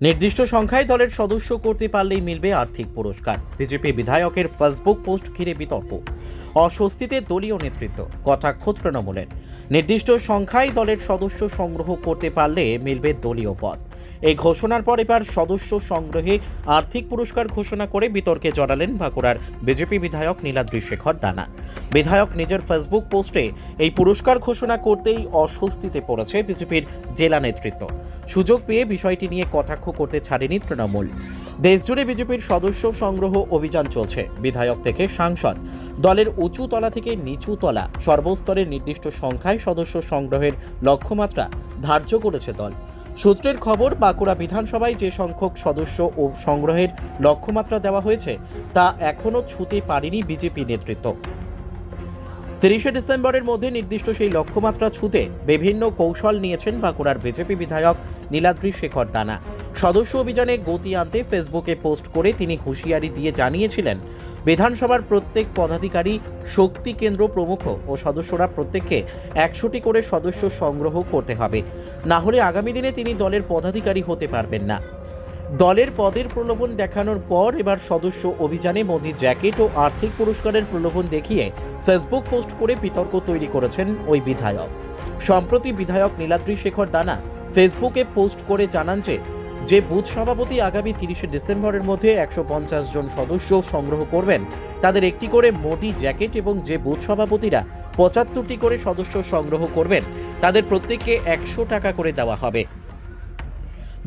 নির্দিষ্ট সংখ্যায় দলের সদস্য করতে পারলেই মিলবে আর্থিক পুরস্কার। বিজেপি বিধায়কের ফেসবুক পোস্ট ঘিরে বিতর্ক। অস্বস্তিতে দলীয় নেতৃত্ব, কটাক্ষ তৃণমূলের। নির্দিষ্ট সংখ্যায় দলের সদস্য সংগ্রহ করতে পারলে মিলবে দলীয় পদ। এই ঘোষণার পর এবার সদস্য সংগ্রহে আর্থিক পুরস্কার ঘোষণা করে বিতর্কে জড়ালেন বাঁকুড়ার বিজেপি বিধায়ক নীলাদ্রি শেখর দানা। বিধায়ক নিজের ফেসবুক পোস্টে এই পুরস্কার ঘোষণা করতেই অস্বস্তিতে পড়েছে বিজেপির জেলা নেতৃত্ব। সুযোগ পেয়ে বিষয়টি নিয়ে কটাক্ষ করতে ছাড়েনি তৃণমূল। দেশজুড়ে বিজেপির সদস্য সংগ্রহ অভিযান চলছে। বিধায়ক থেকে সাংসদ। দলের উঁচু তলা থেকে নিচু তলা। সর্বস্তরের নির্দিষ্ট সংখ্যায় সদস্য সংগ্রহের লক্ষ্যমাত্রা ধার্য করেছে দল। সূত্রের খবর, বাঁকুড়া বিধানসভায় যে সংখ্যক সদস্য ও সংগ্রহের লক্ষ্যমাত্রা দেওয়া হয়েছে, তা এখনও ছুঁতে পারেনি বিজেপি নেতৃত্ব। তিরিশে ডিসেম্বরের মধ্যে নির্দিষ্ট সেই লক্ষ্যমাত্রা ছুঁতে বিভিন্ন কৌশল নিয়েছেন বাঁকুড়ার বিজেপি বিধায়ক নীলাদ্রি শেখর দানা। সদস্য অভিযানে গতি আনতে ফেসবুকে পোস্ট করে তিনি হুঁশিয়ারি দিয়ে জানিয়েছিলেন, বিধানসভার প্রত্যেক পদাধিকারী, শক্তি কেন্দ্র প্রমুখ ও সদস্যরা প্রত্যেককে একশোটি করে সদস্য সংগ্রহ করতে হবে। না হলে আগামী দিনে তিনি দলের পদাধিকারী হতে পারবেন না। দলের পদের প্রলোভন দেখানোর পর এবার সদস্য অভিযানে মোদি জ্যাকেট ও আর্থিক পুরস্কারের প্রলোভন দেখিয়ে ফেসবুক পোস্ট করে বিতর্ক তৈরি করেছেন ওই বিধায়ক। সম্প্রতি বিধায়ক নীলাদ্রি শেখর দানা ফেসবুকে পোস্ট করে জানান যে যে বুথ সভাপতি আগামী তিরিশে ডিসেম্বরের মধ্যে একশো পঞ্চাশ জন সদস্য সংগ্রহ করবেন, তাদের একটি করে মোদি জ্যাকেট এবং যে বুথ সভাপতিরা পঁচাত্তরটি করে সদস্য সংগ্রহ করবেন, তাদের প্রত্যেককে একশো টাকা করে দেওয়া হবে।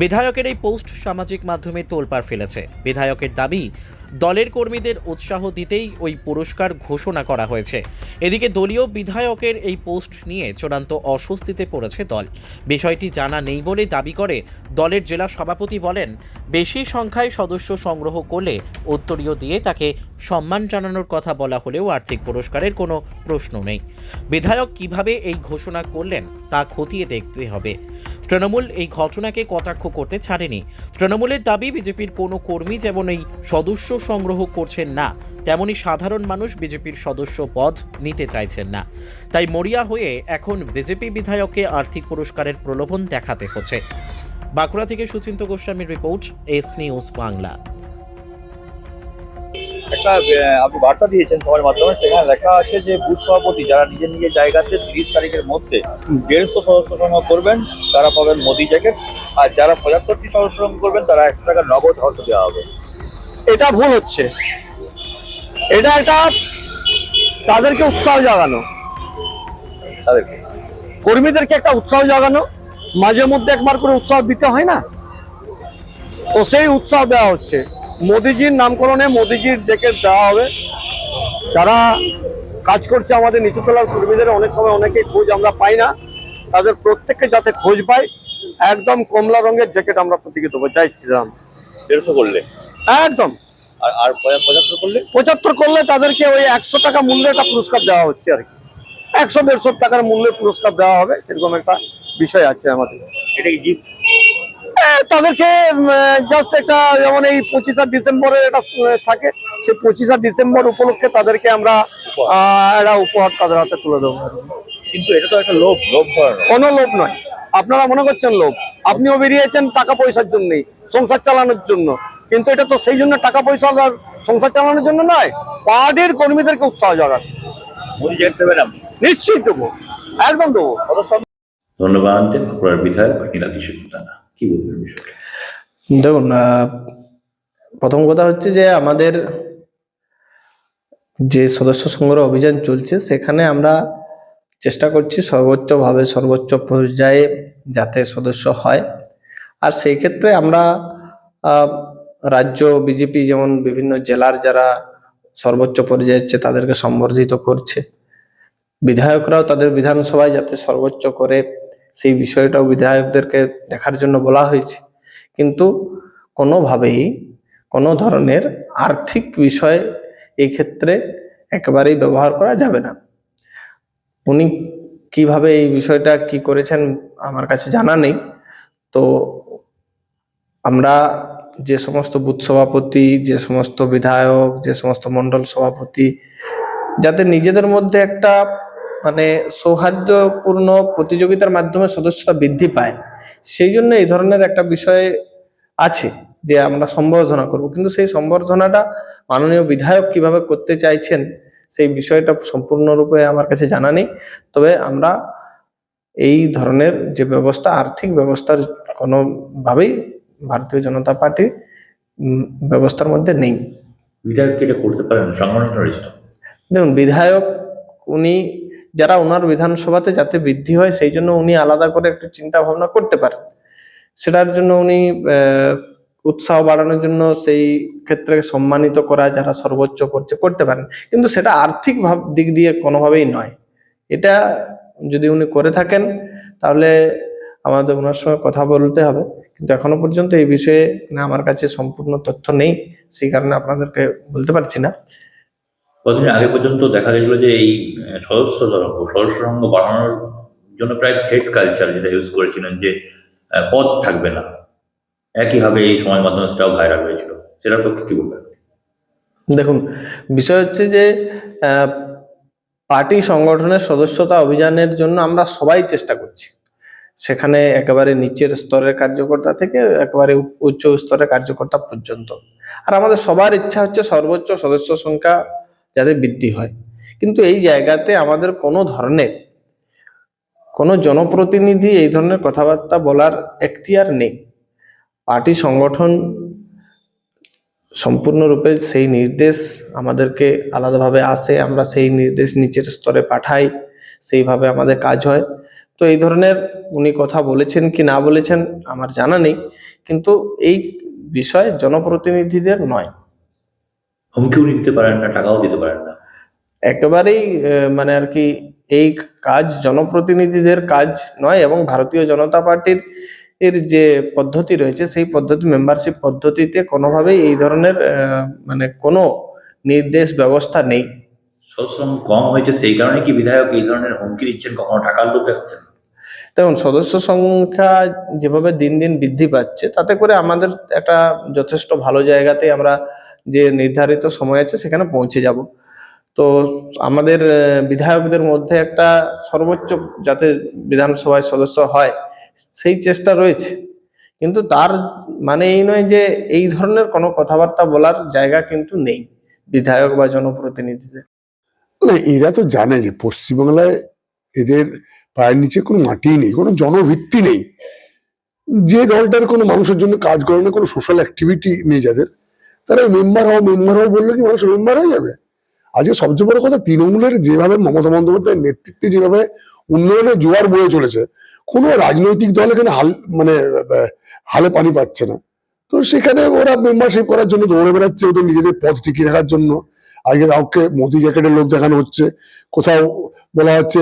বিধায়কের এই পোস্ট সামাজিক মাধ্যমে তোলপাড় ফেলেছে। বিধায়কের দাবি দলের কর্মীদের উৎসাহ দিতেই ওই পুরস্কার ঘোষণা করা হয়েছে। এদিকে দলীয় বিধায়কের এই পোস্ট নিয়ে চূড়ান্ত অস্বস্তিতে পড়েছে দল। বিষয়টি জানা নেই বলে দাবি করে দলের জেলা সভাপতি বলেন, বেশি সংখ্যায় সদস্য সংগ্রহ করলে উত্তরীয় দিয়ে তাকে সম্মান জানানোর কথা বলা হলেও আর্থিক পুরস্কারের কোনো প্রশ্ন নেই। বিধায়ক কীভাবে এই ঘোষণা করলেন তা খতিয়ে দেখতে হবে। তৃণমূল এই ঘটনাকে কটাক্ষ করতে ছাড়েনি। তৃণমূলের দাবি, বিজেপির কোনো কর্মী যেমন এই সদস্য সংগ্রহ করছেন না। তেমনি সাধারণ মানুষ বিজেপির সদস্য পদ নিতে চাইছেন না। তাই মরিয়া হয়ে এখন বিজেপি বিধায়ককে আর্থিক পুরস্কারের প্রলোভন দেখাতে হচ্ছে। বাঁকুড়া থেকে সুচিন্ত গোস্বামীর রিপোর্ট, এস নিউজ বাংলা। একটা আপনি বার্তা দিয়েছেন সবার মাধ্যমে, সেখানে লেখা আছে যে বুথ সভাপতি যারা নিজের নিজের জায়গাতে তিরিশ তারিখের মধ্যে দেড়শো সদস্য সংগ্রহ করবেন, তারা পাবেন মোদি জ্যাকেট, আর যারা পঁচাত্তরটি সদস্য সংগ্রহ করবেন, তারা একশো টাকা নগদ অর্থ দেওয়া হবে। এটা ভুল হচ্ছে। এটা একটা তাদেরকে উৎসাহ জাগানো। তাদেরকে। কর্মীদেরকে একটা উৎসাহ জাগানো। মাঝে মধ্যে একবার করে উৎসাহ দিতে হয় না? তো সেই উৎসাহ দেওয়া হচ্ছে। মোদিজির নামকরণে মোদিজির জ্যাকেট দেওয়া হবে যারা কাজ করছে আমাদের নিচুতলার কর্মীদের অনেক সময় অনেকে খোঁজ আমরা পাই না। তাদের প্রত্যেককে যাতে খোঁজ পাই একদম কমলা রঙের জ্যাকেট আমরা প্রত্যেকে দেবো। জয় শ্রীরাম। দেড়শো করলে। একদম। আর আর পঁচাত্তর করলে? পঁচাত্তর করলে তাদেরকে ওই একশো টাকা মূল্যে একটা পুরস্কার দেওয়া হচ্ছে আর কি। একশো দেড়শো টাকার মূল্যে পুরস্কার দেওয়া হবে সেরকম একটা বিষয় আছে আমাদের। এটা কি তাদেরকে জাস্ট একটা যেমন এই পঁচিশা ডিসেম্বরের একটা আহ, থাকে সেই পঁচিশা ডিসেম্বর উপলক্ষে তাদেরকে আমরা একটা উপহার তাদের হাতে তুলে দেবো। কিন্তু এটা তো একটা লোভ লোভ কোনো লোভ নয়। আপনারা মনে করছেন লোভ। আপনিও বেরিয়েছেন টাকা পয়সার জন্যই সংসার চালানোর জন্য। কিন্তু এটা তো সেই জন্য টাকা পয়সা আর সংসার চালানোর জন্য নয় পার্টির কর্মীদেরকে উৎসাহ জাগানো। নিশ্চয়ই দেবো একদম দেবো। ধন্যবাদ বিধায়ক কি বলবেন দেখুন প্রথম কথা হচ্ছে যে আমাদের যে সদস্য সংগ্রহ অভিযান চলছে সেখানে আমরা চেষ্টা করছি সর্বোচ্চভাবে সর্বোচ্চ পর্যায়ে যাতে সদস্য হয়। আর সেই ক্ষেত্রে আমরা আহ, রাজ্য বিজেপি যেমন বিভিন্ন জেলার যারা সর্বোচ্চ পর্যায়ে যাচ্ছে তাদেরকে সম্বর্ধিত করছে। বিধায়করাও তাদের বিধানসভায় যাতে সর্বোচ্চ করে, সেই বিষয়টাও বিধায়কদেরকে দেখার জন্য বলা হয়েছে। কিন্তু কোনোভাবেই কোনো ধরনের আর্থিক বিষয় এই ক্ষেত্রে একেবারেই ব্যবহার করা যাবে না। উনি কীভাবে এই বিষয়টা কি করেছেন আমার কাছে জানা নেই। তো আমরা যে সমস্ত বুথ সভাপতি, যে সমস্ত বিধায়ক, যে সমস্ত মণ্ডল সভাপতি, যাতে নিজেদের মধ্যে একটা মানে সৌহার্দ্যপূর্ণ প্রতিযোগিতার মাধ্যমে সদস্যতা বৃদ্ধি পায়। সেই জন্য এই ধরনের একটা বিষয় আছে যে আমরা সম্বর্ধনা করব। কিন্তু সেই সম্বর্ধনাটা মাননীয় বিধায়ক কীভাবে করতে চাইছেন, সেই বিষয়টা সম্পূর্ণরূপে আমার কাছে জানা নেই। তবে আমরা এই ধরনের যে ব্যবস্থা, আর্থিক ব্যবস্থার কোনোভাবেই ভারতীয় জনতা পার্টি ব্যবস্থার মধ্যে নেই। বিধায়ক কি এটা করতে পারেন? সংগঠন রয়েছে। দেখুন বিধায়ক উনি যারা ওনার বিধানসভাতে যাতে বৃদ্ধি হয় সেই জন্য উনি আলাদা করে একটু চিন্তা ভাবনা করতে পারেন। সেটার জন্য উনি উৎসাহ বাড়ানোর জন্য সেই ক্ষেত্রে সম্মানিত করা যারা সর্বোচ্চ করছে করতে পারেন। কিন্তু সেটা আর্থিক ভাব দিক দিয়ে কোনোভাবেই নয়। এটা যদি উনি করে থাকেন তাহলে আমাদের ওনার সঙ্গে কথা বলতে হবে। কিন্তু এখনও পর্যন্ত এই বিষয়ে না আমার কাছে সম্পূর্ণ তথ্য নেই সেই কারণে আপনাদেরকে বলতে পারছি না। কদিন আগে পর্যন্ত দেখা গেছিল যে এই সদস্য তরফ সদস্য সঙ্গ বাড়ানোর জন্য প্রায় থ্রেড কালচার যেটা ইউজ করেছিলেন যে পদ থাকবে না। একইভাবে এই সময় মাধ্যমে সেটাও ভাইরাল হয়েছিল। সেটা তো কি বলবেন? দেখুন বিষয় হচ্ছে যে পার্টি সংগঠনের সদস্যতা অভিযানের জন্য আমরা সবাই চেষ্টা করছি। সেখানে একেবারে নিচের স্তরের কার্যকর্তা থেকে একেবারে উচ্চ স্তরের কার্যকর্তা পর্যন্ত। আর আমাদের সবার ইচ্ছা হচ্ছে সর্বোচ্চ সদস্য সংখ্যা যাতে বৃদ্ধি হয়। কিন্তু এই জায়গাতে আমাদের কোনো ধরনের, কোনো জনপ্রতিনিধি এই ধরনের কথাবার্তা বলার এখতিয়ার নেই। পার্টি সংগঠন সম্পূর্ণরূপে সেই নির্দেশ আমাদেরকে আলাদাভাবে আসে, আমরা সেই নির্দেশ নিচের স্তরে পাঠাই, সেইভাবে আমাদের কাজ হয়। তো এই ধরনের উনি কথা বলেছেন কি না বলেছেন আমার জানা নেই কিন্তু এই বিষয় জনপ্রতিনিধিদের নয়। হুমকিও দিতে পারেন না টাকাও দিতে পারেন না। একেবারেই মানে আর কি এই কাজ জনপ্রতিনিধিদের কাজ নয় এবং ভারতীয় জনতা পার্টির এর যে পদ্ধতি রয়েছে সেই পদ্ধতি মেম্বারশিপ পদ্ধতিতে কোনোভাবেই এই ধরনের মানে কোনো নির্দেশ ব্যবস্থা নেই। সদস্য কম হয়েছে সেই কারণে কি বিধায়ক এই ধরনের হুমকি দিচ্ছেন কখনো টাকার লোভ দেখাচ্ছেন? দেখুন, সদস্য সংখ্যা যেভাবে দিন দিন বৃদ্ধি পাচ্ছে, তাতে করে আমাদের একটা যথেষ্ট ভালো জায়গাতে আমরা যে নির্ধারিত সময় আছে সেখানে পৌঁছে যাব। তো আমাদের বিধায়কদের মধ্যে একটা সর্বোচ্চ যাতে বিধানসভায় সদস্য হয়, সেই চেষ্টা রয়েছে। কিন্তু তার মানে এই নয় যে এই ধরনের কোনো কথাবার্তা বলার জায়গা কিন্তু নেই বিধায়ক বা জনপ্রতিনিধিদের। এরা তো জানে যে পশ্চিমবাংলায় এদের পায়ের নিচে কোনো মাটি নেই, কোনো জনভিত্তি নেই। যে দলটার কোনো মানুষের জন্য কাজ করে না, কোনো সোশ্যাল অ্যাক্টিভিটি নেই যাদের। তারা মেম্বার হও মেম্বার হও বললে কি মানুষ মেম্বার হয়ে যাবে? আজকে সবচেয়ে বড় কথা, তৃণমূলের যেভাবে মমতা বন্দ্যোপাধ্যায়ের নেতৃত্বে যেভাবে উন্নয়নের জোয়ার বয়ে চলেছে, কোনো রাজনৈতিক দল এখানে হাল মানে হালে পানি পাচ্ছে না। তো সেখানে ওরা মেম্বারশিপ করার জন্য দৌড়ে বেড়াচ্ছে, ওদের নিজেদের পদ টিকিয়ে রাখার জন্য। আজকে কাউকে মোদি জ্যাকেটের লোক দেখানো হচ্ছে। কোথাও বলা হচ্ছে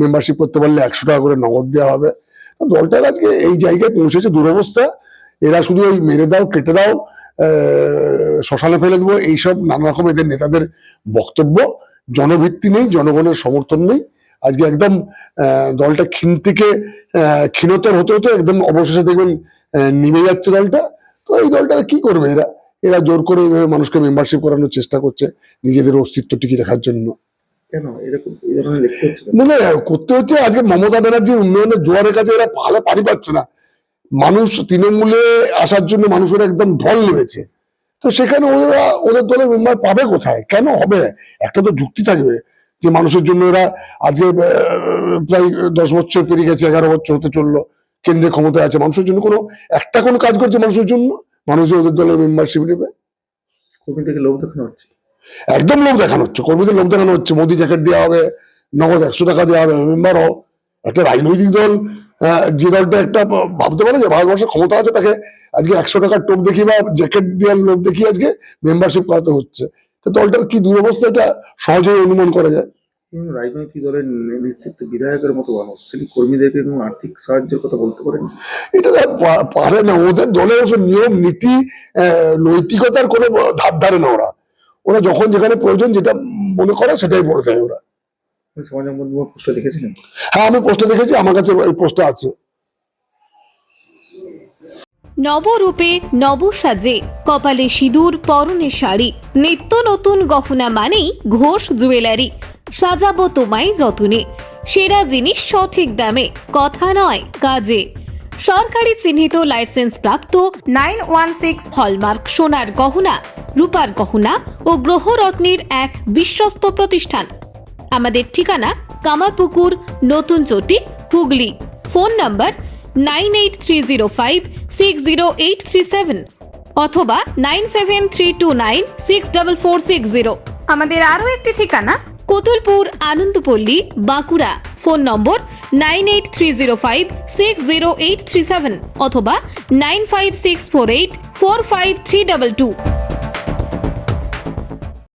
মেম্বারশিপ করতে পারলে একশো টাকা করে নগদ দেওয়া হবে। দলটার আজকে এই জায়গায় পৌঁছেছে দুরবস্থা। এরা শুধু ওই মেরে দাও, কেটে দাও শ্মশানে ফেলে দেবো, এইসব নানা রকম এদের নেতাদের বক্তব্য। জনভিত্তি নেই, জনগণের সমর্থন নেই। আজকে একদম দলটা ক্ষীণ থেকে ক্ষীণতর হতে হতে একদম অবশেষে দেখবেন নেমে যাচ্ছে দলটা। তো এই দলটা কি করবে এরা? এরা জোর করে এইভাবে মানুষকে মেম্বারশিপ করানোর চেষ্টা করছে নিজেদের অস্তিত্ব টিকিয়ে রাখার জন্য? না না করতে হচ্ছে আজকে মমতা ব্যানার্জির উন্নয়নের জোয়ারের কাছে এরা পালে পারি পাচ্ছে না। মানুষ তৃণমূলে আসার জন্য মানুষের একদম ঢল নেমেছে। তো সেখানে ওরা ওদের দলের মেম্বার পাবে কোথায়? কেন হবে? একটা তো যুক্তি থাকবে যে মানুষের জন্য এরা আজকে প্রায় দশ বছর পেরিয়ে গেছে এগারো বছর হতে চলল কেন্দ্রে ক্ষমতায় আছে। মানুষের জন্য কোনো একটা কোনো কাজ করছে মানুষের জন্য। মানুষ ওদের দলের মেম্বারশিপ নেবে। কর্মী থেকে লোক দেখানো হচ্ছে? একদম লোক দেখানো হচ্ছে। কর্মীদের লোক দেখানো হচ্ছে। মোদি জ্যাকেট দেওয়া হবে নগদ একশো টাকা দেওয়া হবে। মেম্বার হও। একটা রাজনৈতিক দল যে দলটা একটা ভাবতে পারে যে ভারতবর্ষের ক্ষমতা আছে তাকে আজকে একশো টাকার টোপ দেখিয়ে বা জ্যাকেট দেওয়ার লোক দেখিয়ে আজকে মেম্বারশিপ করাতে হচ্ছে। তো দলটার কি দুরবস্থা এটা সহজেই অনুমান করা যায়। রাজনৈতিক দলের নেতৃত্ব বিধায়কের মতো মানুষ। তিনি কর্মীদেরকে কোনো আর্থিক সাহায্যের কথা বলতে পারেন? এটা তো পারে না। ওদের দলের ওসব নিয়ম নীতি নৈতিকতার কোনো ধার ধারে না ওরা। ওরা যখন যেখানে প্রয়োজন যেটা মনে করে সেটাই বলে দেয় ওরা। সমাজ মাধ্যমে পোস্টে দেখেছিলেন? হ্যাঁ আমি পোস্টে দেখেছি। আমার কাছে ওই পোস্টটা আছে। নবরূপে নব সাজে কপালে সিঁদুর পরনে শাড়ি। নিত্য নতুন গহনা মানেই ঘোষ জুয়েলারি। সাজাবো তোমায় যতনে। সেরা জিনিস সঠিক দামে, কথা নয় কাজে। সরকারি চিহ্নিত লাইসেন্স প্রাপ্ত নাইন ওয়ান সিক্স হলমার্ক সোনার গহনা, রূপার গহনা ও গ্রহরত্নের এক বিশ্বস্ত প্রতিষ্ঠান। আমাদের ঠিকানা Kamarpukur, Natun Chati, Hooghly. Phone number nine eight three zero five six zero eight three seven অথবা nine seven three two nine six double four six zero. আমাদের আরও একটি ঠিকানা Kotulpur Anandapalli, Bankura, phone number nine eight three zero five six zero eight three seven অথবা nine five six four eight four five three double two.